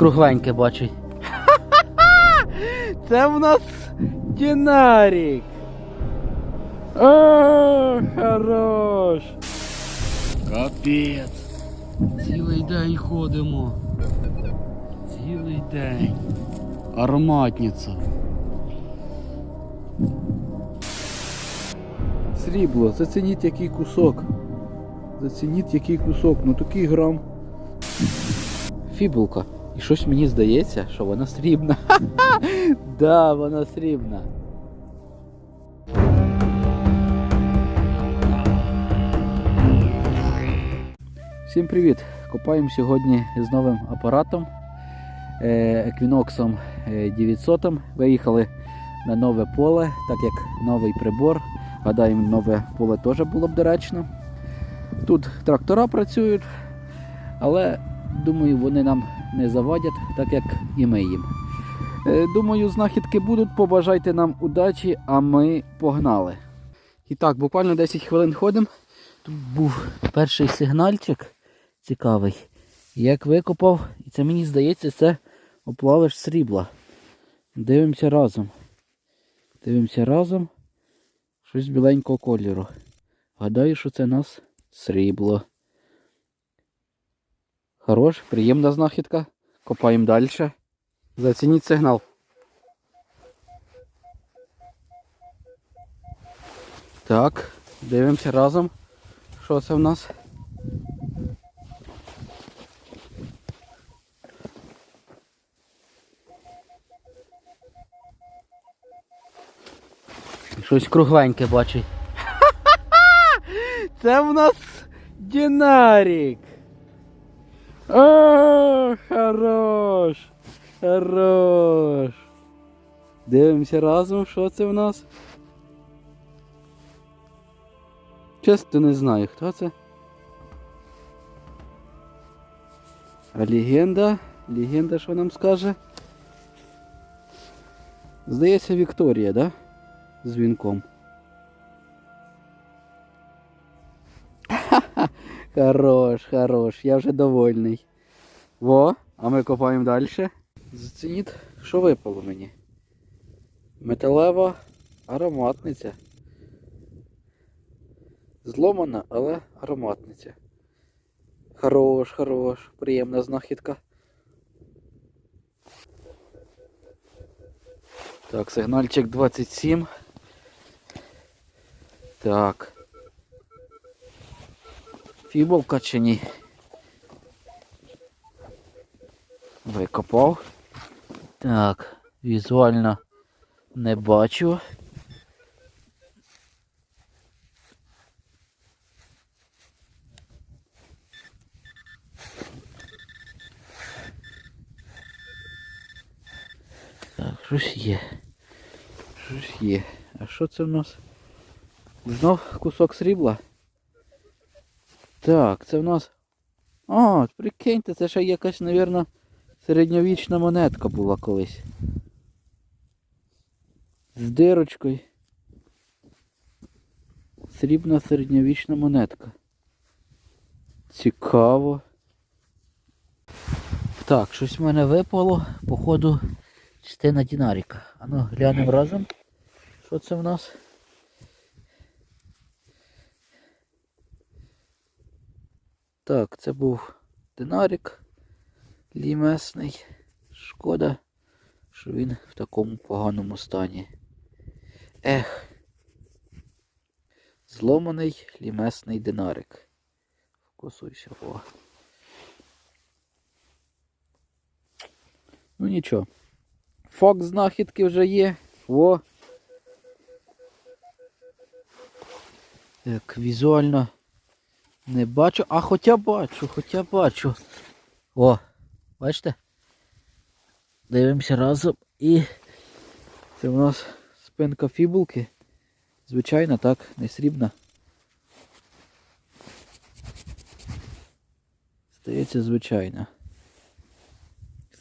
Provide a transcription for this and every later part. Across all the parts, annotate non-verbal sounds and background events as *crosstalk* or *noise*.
кругленьке бачу. *laughs* Це в нас динарік. О, хорош. Капець. Цілий день ходимо. Цілий день. Ароматниця. Срібло, зацініть який кусок. Зацініть який кусок, ну такий грам. Фібулка. І щось мені здається, що вона срібна. *laughs* да, вона срібна. Всім привіт! Копаємо сьогодні з новим апаратом е, Equinox е, 900. Виїхали на нове поле, так як новий прибор. Гадаємо, нове поле теж було б доречно. Тут трактора працюють, але думаю, вони нам не завадять, так як і ми їм. Е, Думаю, знахідки будуть. Побажайте нам удачі, а ми погнали. І так, буквально 10 хвилин ходимо. Тут був перший сигнальчик цікавий. Як викопав, і це мені здається, це оплавиш срібла. Дивимося разом. Дивимося разом. Щось біленького кольору. Гадаю, що це нас срібло. Хорош, приємна знахідка. Копаємо далі. Зацініть сигнал. Так, дивимося разом. Що це в нас? Щось кругленьке бачу. *laughs* Це в нас динарік. О, хорош. Хорош. Дивимося разом, що це в нас. Чесно не знаю, хто це. А легенда? Легенда що нам скаже? Здається, Вікторія, да? З вінком. Хорош, хорош, я вже довольний. Во, а ми копаємо далі. Зацініть, що випало мені. Металева ароматниця. Зломана, але ароматниця. Хорош, хорош, приємна знахідка. Так, сигнальчик 27. Так. Фібовка чи ні? Викопав. Так, візуально не бачу. Так, щось є. Щось є. А що це в нас? Знов кусок срібла. Так, це в нас. О, прикиньте, це ще якась, мабуть, середньовічна монетка була колись. З дирочкою. Срібна середньовічна монетка. Цікаво. Так, щось в мене випало, походу, частина динаріка. А ну, глянемо разом. Що це в нас? Так, це був динарік лімесний. Шкода, що він в такому поганому стані. Ех. Зломаний лімесний динарик. Фокусуйся, о. Ну нічого. Факт знахідки вже є. О. Так, візуально не бачу, а хоча бачу, хоча бачу. О, бачите? Дивимося разом і Це у нас спинка фібулки. Звичайно, так, не срібна. Здається, звичайна.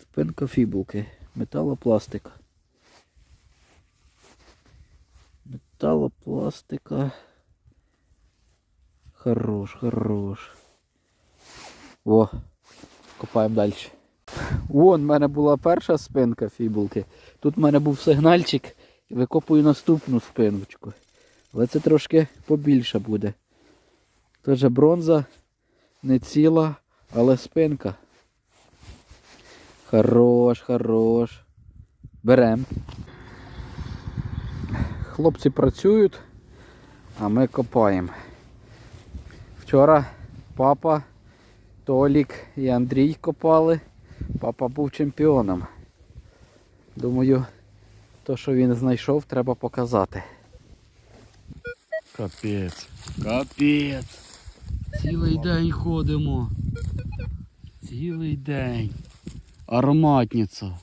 Спинка фібулки. Металопластика. Металопластика. Хорош, хорош. О, копаємо далі. Вон в мене була перша спинка фібулки. Тут в мене був сигнальчик викопую наступну спиночку. Але це трошки побільше буде. Тож бронза не ціла, але спинка. Хорош, хорош. Берем. Хлопці працюють, а ми копаємо. Вчора папа, Толік і Андрій копали. Папа був чемпіоном. Думаю, то, що він знайшов, треба показати. Капець. Капець. Цілий день ходимо. Цілий день. Ароматниця.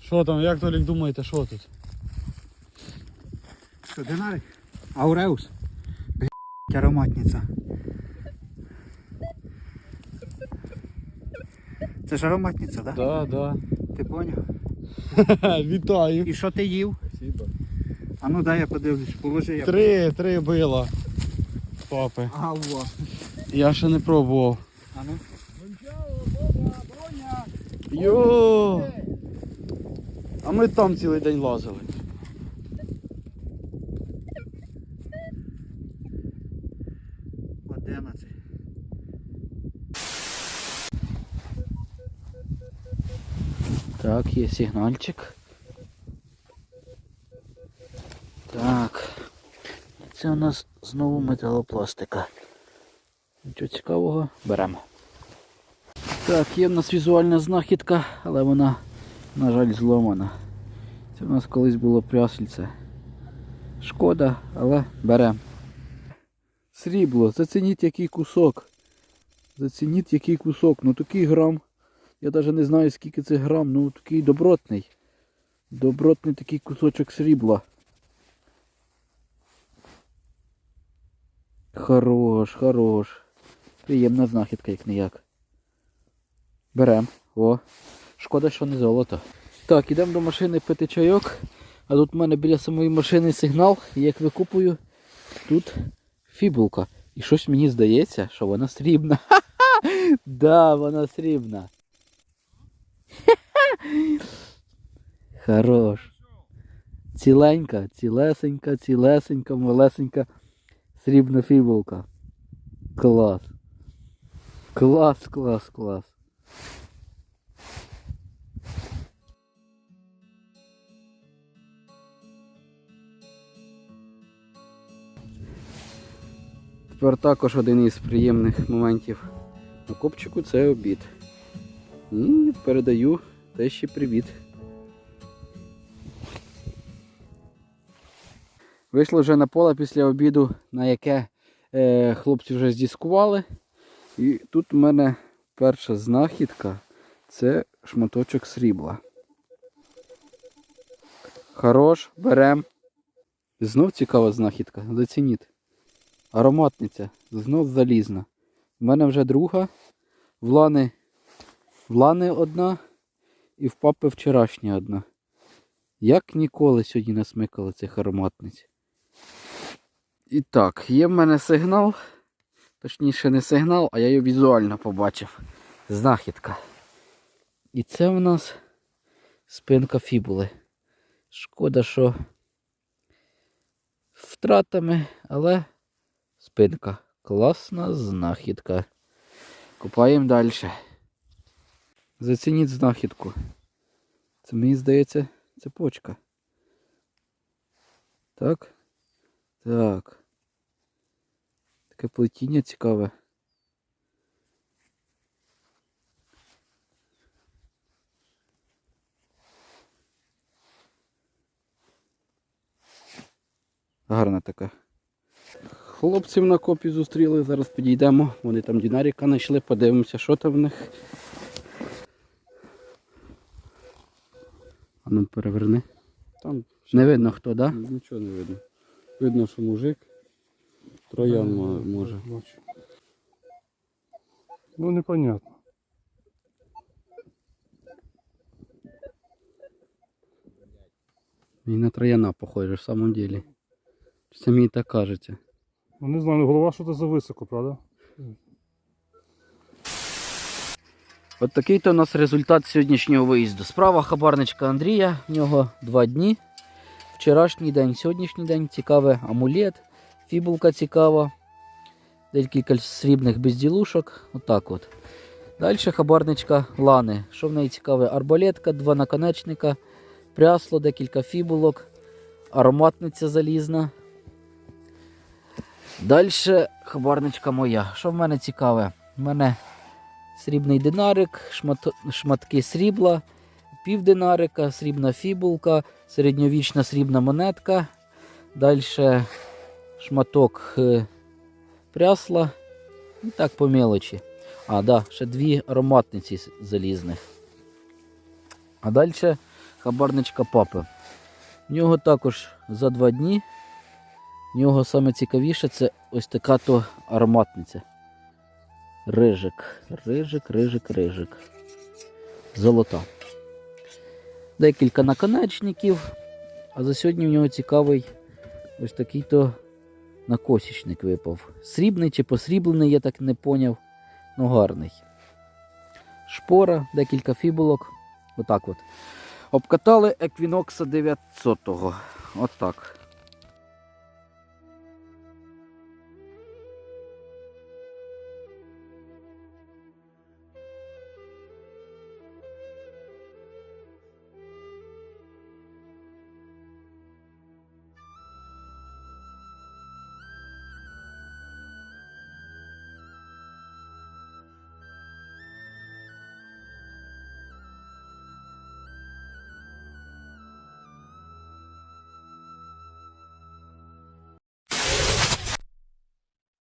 Що там, як Толік думаєте, що тут? Що, динарик? Ауреус. Блять, ароматниця. Це ж ароматниця, так? Да? Да, да. Ти поняв? *laughs* Вітаю. І що ти їв? А ну дай я подивлюсь, положи я. Три, три била. Папи. Ага. Я ще не пробував. А ну. Йо! А ми там цілий день лазили. Так, є сигнальчик. Так. Це у нас знову металопластика. Нічого цікавого, беремо. Так, є в нас візуальна знахідка, але вона, на жаль, зломана. Це у нас колись було прясельце. Шкода, але беремо. Срібло, зацініть який кусок. Зацініть який кусок. Ну такий грам. Я навіть не знаю скільки це грам, ну такий добротний. Добротний такий кусочок срібла. Хорош, хорош. Приємна знахідка, як ніяк. Берем. О. Шкода, що не золото. Так, ідемо до машини пити чайок. А тут в мене біля самої машини сигнал. І як викупую, тут фібулка. І щось мені здається, що вона срібна. *laughs* Ха-ха! Да, вона срібна. Хорош. Ціленька, цілесенька, цілесенька, малесенька срібна фібулка. Клас. Клас, клас, клас. Тепер також один із приємних моментів на копчику це обід. І передаю тещі привіт. Вийшли вже на поле після обіду, на яке е, хлопці вже здіскували. І тут у мене перша знахідка це шматочок срібла. Хорош, берем. Знов цікава знахідка, зацініть. Ароматниця, знов залізна. У мене вже друга. В Лани, в Лани одна і в папи вчорашня одна. Як ніколи сьогодні насмикали цих ароматниць. І так, є в мене сигнал. Точніше не сигнал, а я його візуально побачив. Знахідка. І це в нас спинка фібули. Шкода, що втратами, але спинка. Класна знахідка. Купаємо далі. Зацініть знахідку. Це мені здається цепочка. Так. Так. Таке плетіння цікаве. Гарна така. Хлопців на копі зустріли, зараз підійдемо. Вони там динаріка знайшли, подивимося, що там в них. А ну переверни. Там Не видно хто, так? Да? нічого не видно. Видно, що мужик. Троян мо- може. Ну, непонятно. І на трояна похоже в самом деле. Це мені так кажеться. Ну, не знаю, ну, голова що-то зависоко, правда? От такий то у нас результат сьогоднішнього виїзду. Справа хабарничка Андрія, в нього два дні. Вчорашній день, сьогоднішній день цікавий амулет, фібулка цікава, декілька срібних безділушок. Отак от. Далі хабарничка Лани. Що в неї цікаве? Арбалетка, два наконечника, прясло, декілька фібулок, ароматниця залізна. Далі хабарничка моя. Що в мене цікаве? У мене срібний динарик, шмат, шматки срібла, півдинарика, срібна фібулка, середньовічна срібна монетка. Далі шматок е, прясла. І так по мелочі. А, да, ще дві ароматниці залізних. А далі хабарничка папи. В нього також за два дні. В нього саме цікавіше це ось така то ароматниця. Рижик, рижик, рижик, рижик. Золота. Декілька наконечників. А за сьогодні в нього цікавий ось такий то накосічник випав. Срібний чи посріблений, я так не поняв. Ну гарний. Шпора, декілька фібулок. Отак от. Обкатали Еквінокса 900-го. Отак.